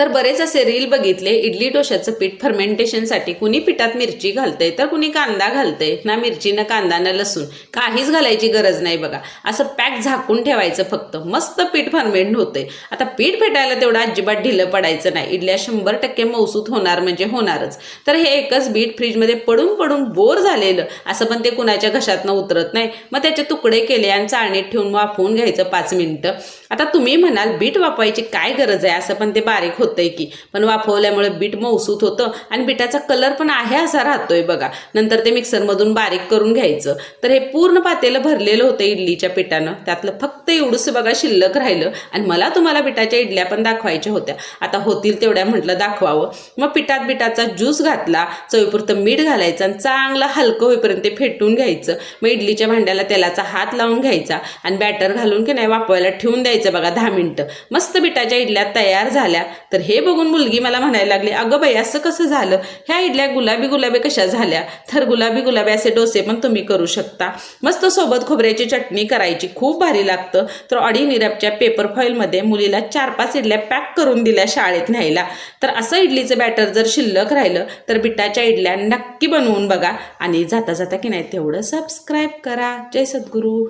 तर बरेच असे रील बघितले इडली डोशाचं पीठ फर्मेंटेशनसाठी कुणी पिठात मिरची घालतंय तर कुणी कांदा घालतंय. ना मिरची ना कांदा ना लसूण. काहीच घालायची गरज नाही बघा. असं पॅक झाकून ठेवायचं फक्त. मस्त पीठ फर्मेंट होतंय. आता पीठ फेटायला तेवढं अजिबात ढिलं पडायचं नाही. इडल्या शंभर टक्के मौसूत होणार म्हणजे होणारच. तर हे एकच बीट फ्रीजमध्ये पडून पडून बोर झालेलं. असं पण ते कुणाच्या घशातनं उतरत नाही. मग त्याचे तुकडे केले आणि चाळणीत ठेवून वाफवून घ्यायचं पाच मिनिटं. आता तुम्ही म्हणाल बीट वापरायची काय गरज आहे? असं पण ते बारीक होतंय की. पण वाफवल्यामुळे बीट मौसूत होतं आणि बिटाचा कलर पण आहे असा राहतोय बघा. नंतर ते मिक्सरमधून बारीक करून घ्यायचं. तर हे पूर्ण पातेलं भरलेलं होतं इडलीच्या पिठानं. त्यातलं फक्त एवढंसं बघा शिल्लक राहिलं आणि मला तुम्हाला बिटाच्या इडल्या पण दाखवायच्या होत्या. आता होतील तेवढ्या म्हटलं दाखवावं. मग पिठात बिटाचा ज्यूस घातला चवीपुरतं मीठ घालायचं आणि चांगलं हलकं होईपर्यंत ते फेटून घ्यायचं. मग इडलीच्या भांड्याला तेलाचा हात लावून घ्यायचा आणि बॅटर घालून की नाही वापरायला ठेवून द्यायचं बघा दहा मिनिटं. मस्त बिटाच्या इडल्या तयार झाल्या. तर हे बघून मुलगी मला म्हणायला लागली अगं बाई असं कसं झालं? ह्या इडल्या गुलाबी गुलाबी कशा झाल्या? तर गुलाबी गुलाबी असे डोसे पण तुम्ही करू शकता. मस्त सोबत खोबऱ्याची चटणी करायची खूप भारी लागतं. तर ऑडी निरपच्या पेपर फॉईलमध्ये मुलीला चार पाच इडल्या पॅक करून दिल्या शाळेत न्यायला. तर असं इडलीचं बॅटर जर शिल्लक राहिलं तर बिटाच्या इडल्या नक्की बनवून बघा. आणि जाता जाता की नाही तेवढं सबस्क्राईब करा. जय सद्गुरू.